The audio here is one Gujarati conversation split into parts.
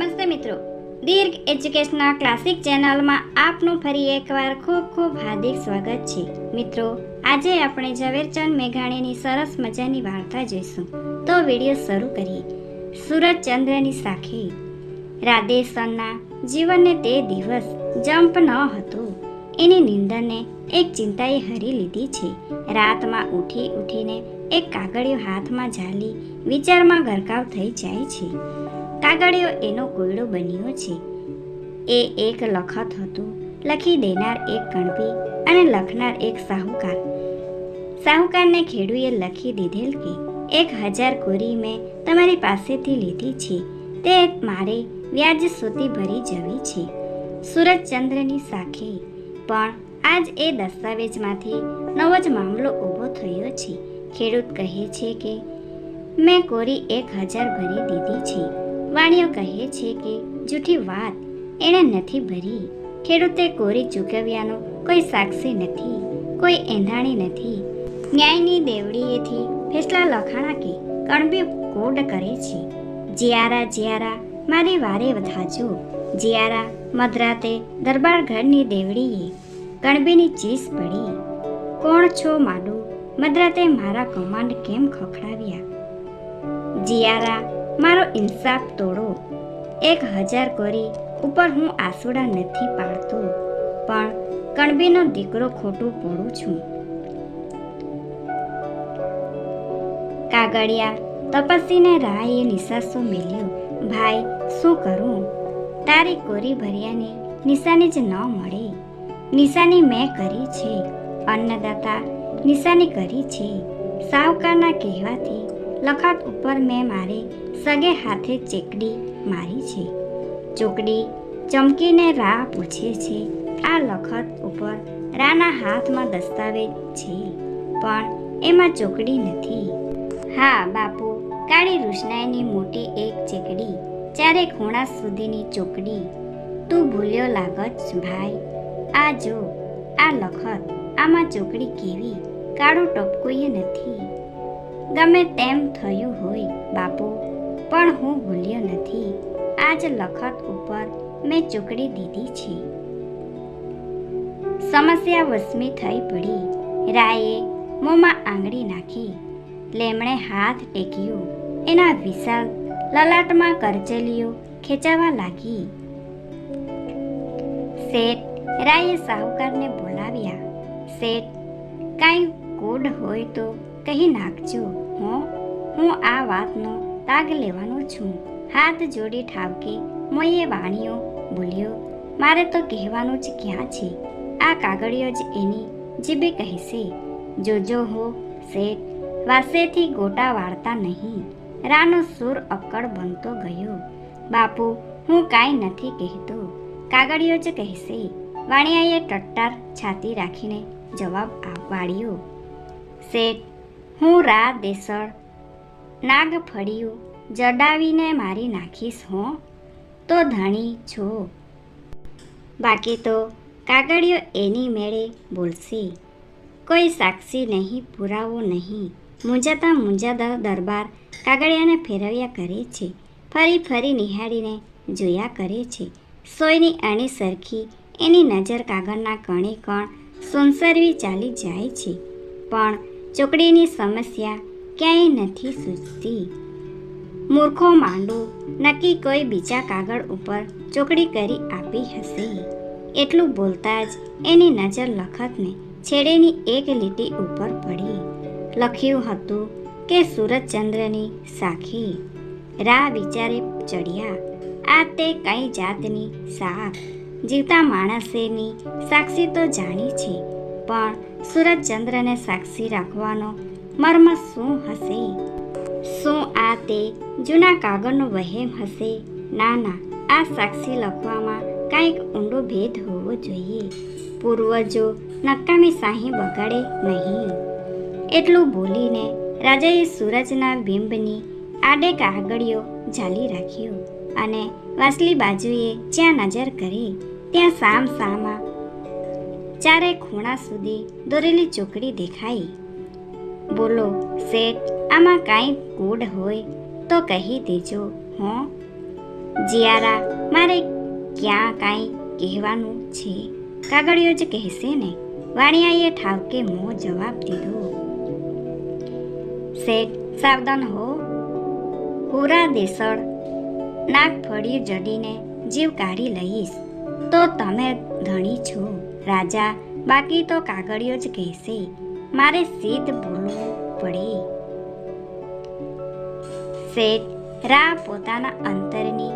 નમસ્તે મિત્રો. દીર્ઘ એજ્યુકેશનલ ક્લાસિક ચેનલમાં આપનું ફરી એકવાર ખૂબ ખૂબ હાર્દિક સ્વાગત છે. મિત્રો, આજે આપણે ઝવેરચંદ મેઘાણીની સરસ મજાની વાર્તા જોઈશું. તો વીડિયો શરૂ કરીએ. સુરજચંદ્રની સાખી. રાધેશ્વરના જીવનને તે દિવસ જંપ ન હતો. એની નિંદરને એક ચિંતાએ હરી લીધી છે. રાતમાં ઉઠી ઉઠીને એક કાગળિયો હાથમાં ઝાલી વિચારમાં ગરકાવ થઈ જાય છે. કાગળિયો એનો કોયડો બન્યો છે. એ એક લખત હતું. લખી દેનાર એક કણભી અને લખનાર એક સાહુકાર. સાહુકારને ખેડૂએ લખી દીધેલ કે, એક હજાર કોરી મેં તમારી પાસેથી લીધી છે. તે મારે વ્યાજ સુધી ભરી જવી છે. સુરજચંદ્રની સાખી. પણ આજ એ દસ્તાવેજમાંથી નવો જ મામલો ઊભો થયો છે. ખેડૂત કહે છે કે, મેં કોરી એક હજાર ભરી દીધી છે. વાણિયો કહે છે કે જૂઠી વાત એણે નથી ભરી. ખેડૂતે કોરી ચૂકવ્યાનો કોઈ સાક્ષી નથી, કોઈ એંધાણી નથી. ન્યાયની દેવડીએથી ફેસલા લખાણા કે કણબી કોડ કરે છે. જિયારા જિયારા, મારી વારે વધાજો. જિયારા, મધરાતે દરબાર ઘરની દેવડીએ કણબીની ચીસ પડી. કોણ છો માડું? મધરાતે મારા કમાન્ડ કેમ ખખડાવ્યા? જિયારા મારો ઇન્સાફ તોડો. એક હજાર કોરી, ઉપર હું આસુડા નથી પાડતો. પણ કણબીનો દીકરો ખોટું પડું છું. કાગળિયા, તપસ્વીને રાયે નિશાસો મેલ્યો. ભાઈ, શું કરું? તારી કોરી ભર્યાની નિશાની જ ન મળે. નિશાની મેં કરી છે. અન્નદાતા નિશાની કરી છે. સાવકારના કહેવાથી લખાત ઉપર મેં મારે સગે હાથે ચેકડી મારી છે. ચોકડી ચમકીને રા પૂછે છે. આ લખત ઉપર રાના હાથમાં દસ્તાવેજ છે, પણ એમાં ચોકડી નથી. હા, બાપુ, કાળી રૂશનાઈની મોટી એક ચેકડી ચારે ખૂણા સુધીની ચોકડી. તું ભૂલ્યો લાગત, ભાઈ. આ જો, આ લખત આમાં ચોકડી કેવી? કાળું ટપકુએ નથી. ગમે તેમ થયું હોય, બાપુ. પણ હું ભૂલ્યો નથી. આજ લખત ઉપર મેં ચોકડી દીધી છે. સમસ્યા વસમી થઈ પડી. રાયે મોંમાં આંગળી નાખી. લેમણે હાથ ટેક્યો. એના વિશાળ લલાટમાં કરચલીઓ ખેંચાવા લાગી. શેઠ રાયે સાહુકારને બોલાવ્યા. શેઠ, કાંઈ કોડ હોય તો કહી નાખજો. હો, હું આ વાતનો તાગ લેવાનો છું. હાથ જોડી ઠાવકી મોયે વાણીઓ બોલ્યો, મારે તો કહેવાનું જ ક્યાં છે? આ કાગળિયો જ એની જીભે કહેશે. જોજો હો, શેઠ, વાસેથી ગોટા વાળતા નહીં. રાનો સૂર અક્કડ બનતો ગયો. બાપુ, હું કાંઈ નથી કહેતો. કાગળિયો જ કહેશે. વાણિયાએ ટટ્ટાર છાતી રાખીને જવાબ વાળ્યો શેઠ હું રા દેસળ નાગ ફળિયું જડાવીને મારી નાખીશ હો. તો ધણી છો. બાકી તો કાગળિયો એની મેળે બોલશે. કોઈ સાક્ષી નહીં, પુરાવો નહીં. મૂંઝાતા મૂંઝાતા દરબાર કાગળિયાને ફેરવ્યા કરે છે. ફરી ફરી નિહાળીને જોયા કરે છે. સોયની અણી સરખી, એની નજર કાગળના કણે કણ સુનસરવી ચાલી જાય છે. પણ ચોકડીની સમસ્યા ક્યાંય નથી સૂચતી મૂર્ખો માંડુ નક્કી કોઈ બીજા કાગળ ઉપર ચોકડી કરી આપી હશે. એટલું બોલતા જ એની નજર લખતને છેડેની એક લીટી ઉપર પડી. લખ્યું હતું કે સૂરજચંદ્રની સાખી. રા વિચારે ચડ્યા આ તે કઈ જાતની સાખ જીવતા માણસેની સાક્ષી તો જાણી છે. પણ સૂરજચંદ્રને સાક્ષી રાખવાનો. મર્મ શું હશે? શું આ તે જૂના કાગળનો વહેમ હશે? ના ના, આ સાક્ષી લખવામાં કાંઈક ઊંડો ભેદ હોવો જોઈએ. પૂર્વજો નકામી સાહી બગાડે નહીં. એટલું બોલીને રાજાએ સૂરજના બિંબની આડે કાગળીઓ ઝાલી રાખ્યો અને વાસલી બાજુએ જ્યાં નજર કરી, ત્યાં સામ સામા ચારે ખૂણા સુધી દોરેલી ચોકડી દેખાઈ. બોલો, શેઠ, આમાં કાંઈ કૂડ હોય તો કહી દેજો, હો? જિયારા, મારે ક્યાં કાંઈ કહેવાનું છે? કાગળિયો જ કહેશે ને? વાણિયાએ ઠાવકે મો જવાબ દીધો. શેઠ, સાવધાન હો. પૂરા દેસળ, નાક ફળિયું જડીને જીવ કાઢી લઈશ. તો તમે ધણી છો. રાજા, બાકી તો કાગળિયો જ કહેશે. મારે સીધ બોલવું પડે. શેઠ રા પોતાના અંતરની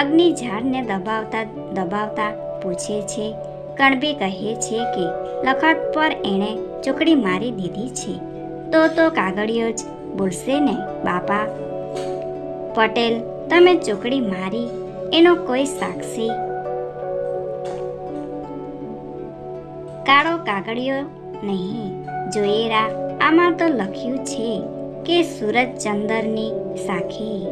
અગ્નિ ઝાડને દબાવતા દબાવતા પૂછે છે. કણબી કહે છે કે લખત પર એણે ચોકડી મારી દીધી છે. તો તો કાગળિયો જ બોલશે ને, બાપા? પટેલ, તમે ચોકડી મારી, એનો કોઈ સાક્ષી કાળો કાગળિયો નહીં. જોયેરા, આમાં તો લખ્યું છે કે સુરજચંદરની સાખી.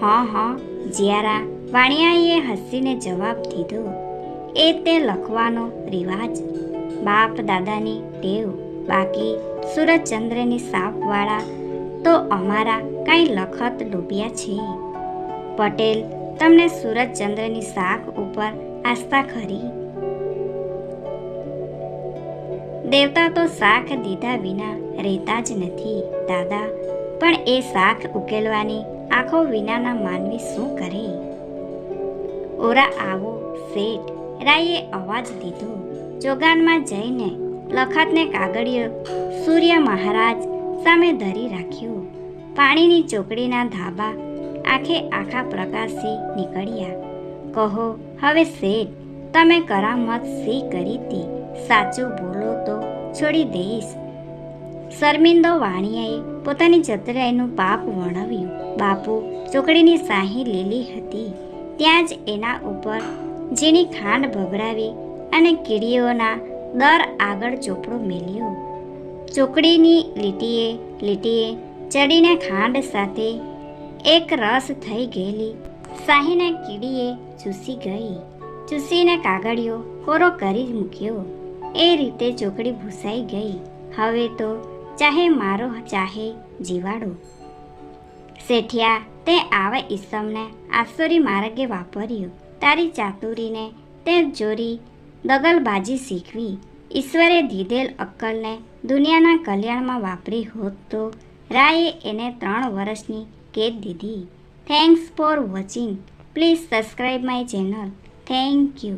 હા હા, જિયારા, વાણિયાએ હસીને જવાબ દીધો. એ તે લખવાનો રિવાજ. બાપ દાદાની ટેવ. બાકી સૂરજચંદ્રની સાપવાળા તો અમારા કાંઈ લખત ડૂબ્યા છે. પટેલ, તમને સૂરજચંદ્રની શાખ ઉપર આસ્થા ખરી? દેવતા તો શાખ દીધા વિના રહેતા જ નથી, દાદા. પણ એ શાખ ઉકેલવાની આંખો વિનાના માનવી શું કરે? ઓરા આવો, શેઠ. રાયે અવાજ દીધો. ચોગાનમાં જઈને લખતને કાગળિયો સૂર્ય મહારાજ સામે ધરી રાખ્યું. પાણીની ચોકડીના ધાબા આખે આખા પ્રકાશથી નીકળ્યા. કહો, હવે શેઠ, તમે કરામત સી કરી હતી સાચું બોલો. છોડી દઈશ. શર્મિંદો વાણિયાએ પોતાની જતરાઈનું પાપ વર્ણવ્યું. બાપુ ચોકડીની સાહી લીલી હતી. ત્યાં જ એના ઉપર જેની ખાંડ ભભરાવી અને કીડીઓના દર આગળ ચોપડો મેલ્યો. ચોકડીની લીટીએ લીટીએ ચડીને ખાંડ સાથે એક રસ થઈ ગયેલી. સાહીને કીડીએ ચૂસી ગઈ. ચૂસીને કાગળિયો કોરો કરી મૂક્યો. એ રીતે ચોકડી ભૂસાઈ ગઈ. હવે તો ચાહે મારો ચાહે જીવાડો. શેઠિયા, તે આવા ઈસમને આસુરી માર્ગે વાપર્યું. તારી ચાતુરીને તે જોરી દગલબાજી શીખવી. ઈશ્વરે દીધેલ અક્કલને દુનિયાના કલ્યાણમાં વાપરી હોત તો રાયે એને ત્રણ વર્ષની કેદ દીધી. Thanks for watching please subscribe my channel thank you